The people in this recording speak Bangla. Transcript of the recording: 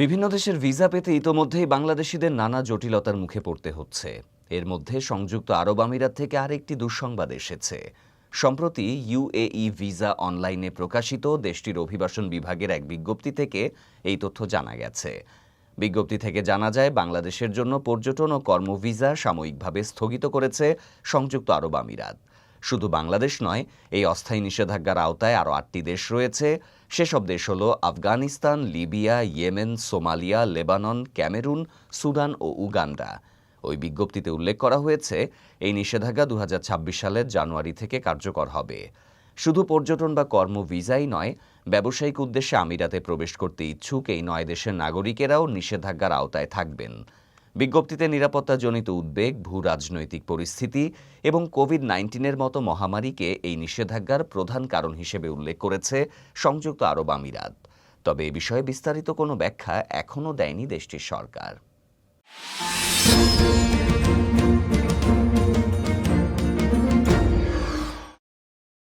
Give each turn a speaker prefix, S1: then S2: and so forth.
S1: বিভিন্ন দেশের ভিসা পেতে ইতোমধ্যেই বাংলাদেশিদের নানা জটিলতার মুখে পড়তে হচ্ছে। এর মধ্যে সংযুক্ত আরব আমিরাত থেকে আরেকটি দুঃসংবাদ এসেছে। সম্প্রতি ইউএই ভিসা অনলাইনে প্রকাশিত দেশটির অভিবাসন বিভাগের এক বিজ্ঞপ্তি থেকে এই তথ্য জানা গেছে। বিজ্ঞপ্তি থেকে জানা যায়, বাংলাদেশের জন্য পর্যটন ও কর্মভিসা সাময়িকভাবে স্থগিত করেছে সংযুক্ত আরব আমিরাত। শুধু বাংলাদেশ নয়, এই অস্থায়ী নিষেধাজ্ঞার আওতায় আরও আটটি দেশ রয়েছে। সেসব দেশ হল Afghanistan, Libya, Yemen, Somalia, Lebanon, Cameroon, Sudan ও উগান্ডা। ওই বিজ্ঞপ্তিতে উল্লেখ করা হয়েছে, এই নিষেধাজ্ঞা দু হাজার ছাব্বিশ সালের জানুয়ারি থেকে কার্যকর হবে। শুধু পর্যটন বা কর্ম ভিসাই নয়, ব্যবসায়িক উদ্দেশ্যে আমিরাতে প্রবেশ করতে ইচ্ছুক এই নয় দেশের নাগরিকেরাও নিষেধাজ্ঞার আওতায় থাকবেন। বিজ্ঞপ্তিতে নিরাপত্তাজনিত উদ্বেগ, ভূ রাজনৈতিক পরিস্থিতি এবং কোভিড নাইন্টিনের মতো মহামারীকে এই নিষেধাজ্ঞার প্রধান কারণ হিসেবে উল্লেখ করেছে সংযুক্ত আরব আমিরাত। তবে এ বিষয়ে বিস্তারিত কোনো ব্যাখ্যা এখনও দেয়নি দেশটির সরকার।